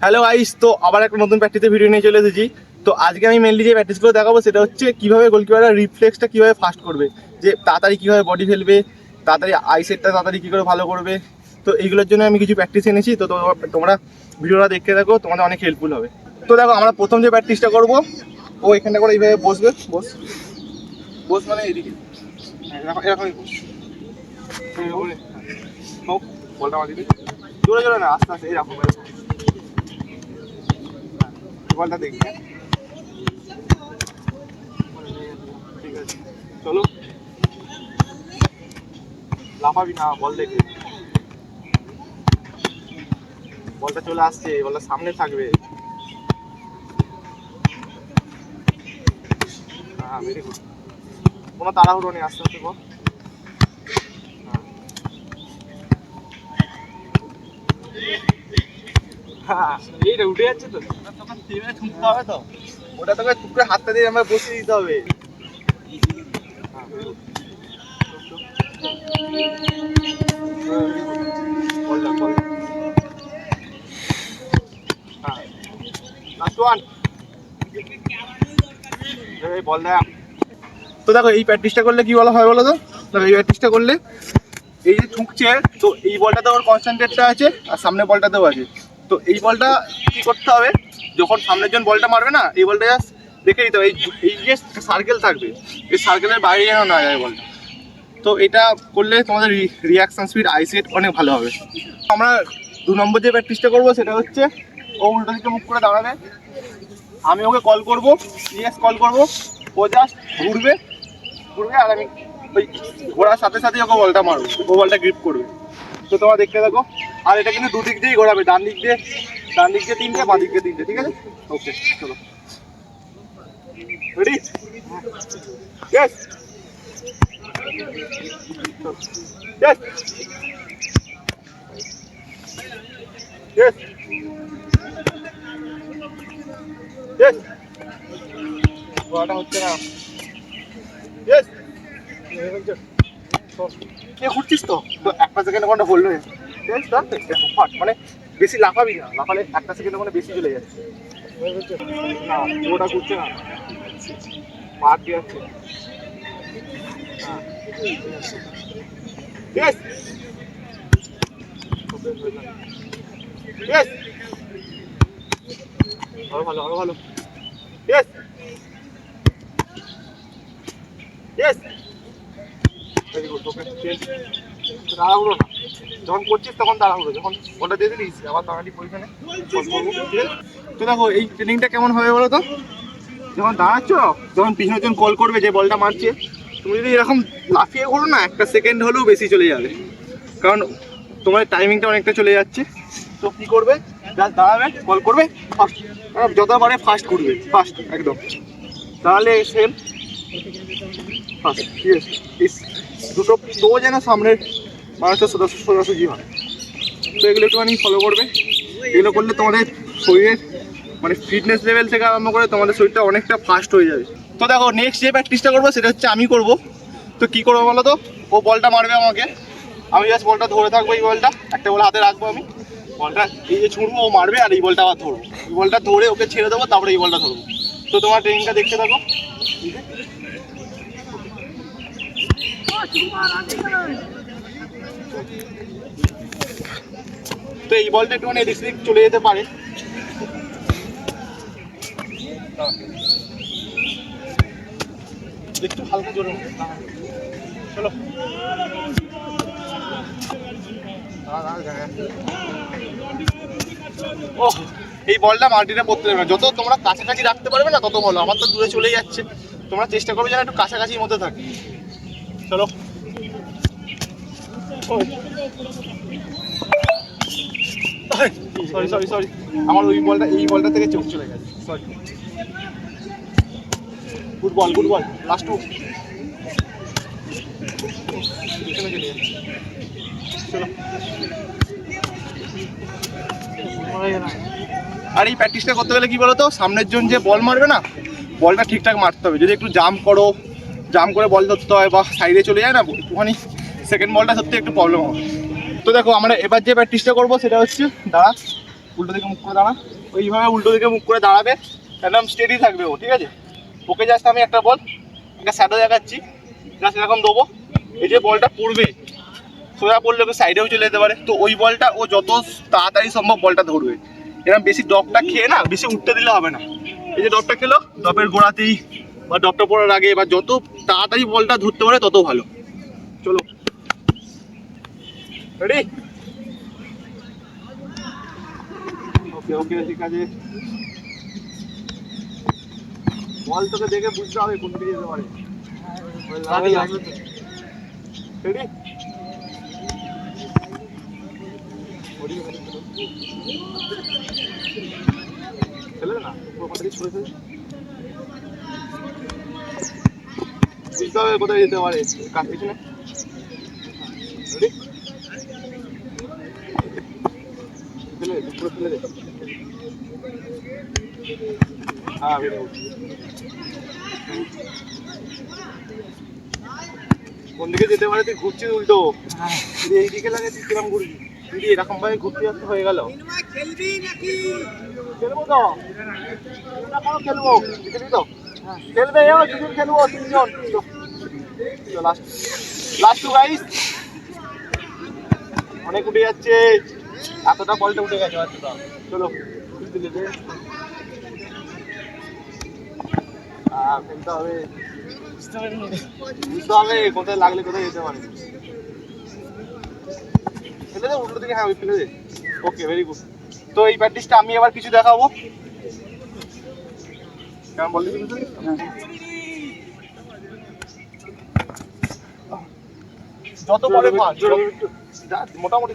Hello আইস তো আবার একটা নতুন প্র্যাকটিসে ভিডিও নিয়ে চলে এসেছি। তো আজকে আমি মেনলি যে প্র্যাকটিসগুলো দেখাবো, সেটা হচ্ছে কীভাবে গোলকিপাররা রিফ্লেক্সটা কীভাবে ফাস্ট করবে, যে তাড়াতাড়ি কীভাবে বডি ফেলবে, তাড়াতাড়ি আইসেটটা তাড়াতাড়ি কী করে ভালো করবে। তো এইগুলোর জন্য আমি কিছু প্র্যাকটিস এনেছি। তো তোমরা- ভিডিওটা দেখতে থাকো, তোমাদের অনেক হেল্পফুল হবে। তো দেখো, আমরা প্রথম যে প্র্যাকটিসটা করব, ও এখানটা করে এইভাবে বসবে, বস। বস মানে এদিকে এরকমই বস। বলটা জোরে জোরে না, আস্তে আস্তে এরকম বলটা দেখি? ঠিক আছে, চলো। লাফাবি না, বল দেখে। বলটা চলে আসছে, বলটা সামনে থাকবে। হ্যাঁ ভেরি গুড কোনো তাড়াহুড়ো নেই, আস্তে আস্তে বল। এইটা উঠে যাচ্ছে তো। তখন টিমে ঠুকতে হবে তো ওটা তোকে টুকরে হাতটা দিয়ে আমার বসিয়ে দিতে হবে। তো দেখো এই প্র্যাকটিসটা করলে কি বলা হয় বলো তো? দেখো এই প্র্যাকটিসটা করলে এই যে ঠুকছে তো এই বলটাতে ওর কনসেন্ট্রেটটা আছে আর সামনে বলটাতেও আছে। তো এই বলটা কি করতে হবে? যখন সামনের জন বলটা মারবে না, এই বলটা জাস্ট দেখে দিতে হবে। এই এই যে সার্কেল থাকবে, এই সার্কেলের বাইরে যেন না যায় বলটা। তো এটা করলে তোমাদের রিয়াকশন স্পিড আইসেট অনেক ভালো হবে। আমরা দু নম্বর যে প্র্যাকটিসটা করব, সেটা হচ্ছে ও উল্টো দিকে মুখ করে দাঁড়াবে। আমি ওকে কল করব ইয়েস কল করব। ও জাস্ট ঘুরবে ঘুরবে আর আমি ওই ঘোরার সাথে সাথে ওকে বলটা মারবো। ও বলটা গ্রিপ করবে। তো তোমরা দেখতে থাকো। আর এটা কিন্তু দুদিক দিয়েই ঘোরাবে ডান দিক দিয়ে ডান দিক দিয়ে তিনটে বাঁ দিক দিয়ে তিনটে ঠিক আছে? ওকে চলো। রেডি ঘোরাটা হচ্ছে না। ইয়েস এ ঘুরছিস তো? একটা সেকেন্ড কোনটা হোল্ড হয়ে ডান ফাট মানে বেশি লাফাবি না। লাফালে একটা সেকেন্ড মানে বেশি চলে যাচ্ছে। না ওটা ঘুরছে না। পাট দিয়ে যাচ্ছে। ইয়েস ইয়েস আরও ভালো আরও ভালো। Yes yes very good okay তাড়াহুড়ো না। যখন করছিস তখন তাড়াহুড়ো যখন ওটা দিয়ে দিলিস আবার তাড়াতাড়ি পজিশনে তো দেখো, এই ট্রেনিংটা কেমন হবে বলো তো? যখন দাঁড়াচ্ছ যখন পিছনের জন কল করবে যে বলটা মারছে। তুমি যদি এরকম লাফিয়ে ঘোরো না, একটা সেকেন্ড হলেও বেশি চলে যাবে। কারণ তোমার টাইমিংটা অনেকটা চলে যাচ্ছে। তো কী করবে? দাঁড়াবে কল করবে ফার্স্ট যত পারে ফাস্ট ঘুরবে ফাস্ট একদম। তাহলে সেম ফার্স্ট ঠিক আছে। দুটো তো যেন সামনের মানুষটা সোজা সোজাসুজি হয়? তো এগুলো একটুখানি ফলো করবে। এগুলো করলে তোমাদের শরীরের মানে ফিটনেস লেভেল থেকে আরম্ভ করে তোমাদের শরীরটা অনেকটা ফাস্ট হয়ে যাবে। তো দেখো নেক্সট যে প্র্যাকটিসটা করব সেটা হচ্ছে আমি করব। তো কি করব বলো তো? ও বলটা মারবে আমাকে। আমি জাস্ট বলটা ধরে থাকব এই বলটা। একটা বল হাতে রাখব আমি। বলটা, এই যে ছুঁড়বো, ও মারবে আর এই বলটা আবার ধরবো। এই বলটা ধরে ওকে ছেড়ে দেবো, তারপরে এই বলটা ধরবো। তো তোমার ট্রেনিংটা দেখতে থাকো। তো এই বলটা একটুখানি এদিক সেদিক চলে যেতে পারে। একটু হালকা জোরে চলো। ও এই বলটা মাটিতে পড়তে দেবে না। যত তোমরা কাছাকাছি রাখতে পারবে না, তত ভালো আমার তো দূরে চলে যাচ্ছে। তোমরা চেষ্টা করবে যেন একটু কাছাকাছির মধ্যে থাকে। চলো। সরি সরি সরি আমার ওই বলটা এই বলটা থেকে চোখ চলে গেছে। Sorry good ball good ball last two আর এই প্র্যাকটিসটা করতে গেলে কি বলতো? সামনের জন যে বল মারবে না বলটা ঠিকঠাক মারতে হবে। যদি একটু জাম্প করো জাম্প করে বল ধরতে হয় বা সাইডে চলে যায় না একটুখানি সেকেন্ড বলটা সত্যি একটু প্রবলেম হবে। তো দেখো, আমরা এবার যে প্র্যাকটিসটা করব সেটা হচ্ছে, দাঁড়া, উল্টো দিকে মুখ করে দাঁড়া। ওইভাবে উল্টো দিকে মুখ করে দাঁড়াবে, একদম স্টেডি থাকবে ও, ঠিক আছে? ওকে জাস্ট আমি একটা বল একটা স্যাডো দেখাচ্ছি। জাস্ট এরকম দেবো। এই যে বলটা পড়বে, সোজা পড়লে ওকে সাইডেও চলে যেতে পারে। তো ওই বলটা ও যত তাড়াতাড়ি সম্ভব বলটা ধরবে। এরকম বেশি ডপটা খেয়ে না, বেশি উঠতে দিলে হবে না। এই যে ডপটা খেলো ডপের গোড়াতেই বা ডপটা পড়ার আগে বা যত তাড়াতাড়ি বলটা ধরতে পারে, তত ভালো চলো রেডি ওকে ওকে ঠিক আছে। বল তোকে দেখে বুঝতে হবে কোন দিকে যেতে পারে। রেডি খেলে না? পুরো কথা ছুড়ে ফেলে। বুঝতে হবে কোথায় যেতে পারে। কার পিছনে? রেডি হ্যাঁ বেরো কোন দিকে যেতে পারে তুই ঘুরছিস উল্টো যদি এই দিকে লাগে তুই কিরম ঘুরবি যদি এরকম ভাবে ঘুরতে যাচ্ছে হয়ে গেল খেলব তো খেলব খেলবি খেলবে দুজন খেলব তিনজন লাস্ট লাস্ট টু গাইস অনেক উঠে যাচ্ছে এতটা বলটা উঠে গেছে এতটা চলো দিলে খেলতে হবে বুঝতে হবে কোথায় লাগলে কোথায় যেতে পারে। ফেলে দে উল্টো দিকে হ্যাঁ ফেলে দে। ওকে ভেরি গুড তো এই প্র্যাকটিসটা আমি আবার কিছু দেখাবো। কেমন বললি যত যা মোটামুটি।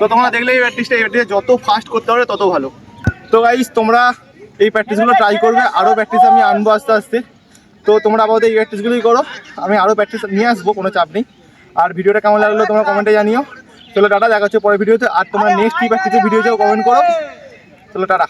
তো তোমরা দেখলে এই প্র্যাকটিসটা এই প্র্যাকটিসে যত ফাস্ট করতে পারবে তত ভালো। তো গাইস তোমরা এই প্র্যাকটিসগুলো ট্রাই করবে আরও প্র্যাকটিস আমি আনব আস্তে আস্তে। তো তোমরা আপাতত এই প্র্যাকটিসগুলোই করো, আমি আরও প্র্যাকটিস নিয়ে আসব, কোনো চাপ নেই। আর ভিডিওটা কেমন লাগল তোমরা কমেন্টে জানিও। চলো টাটা, দেখা হচ্ছে পরের ভিডিওতে আর তোমরা নেক্সট কি প্র্যাকটিসের ভিডিও কমেন্ট করো। চলো টাটা।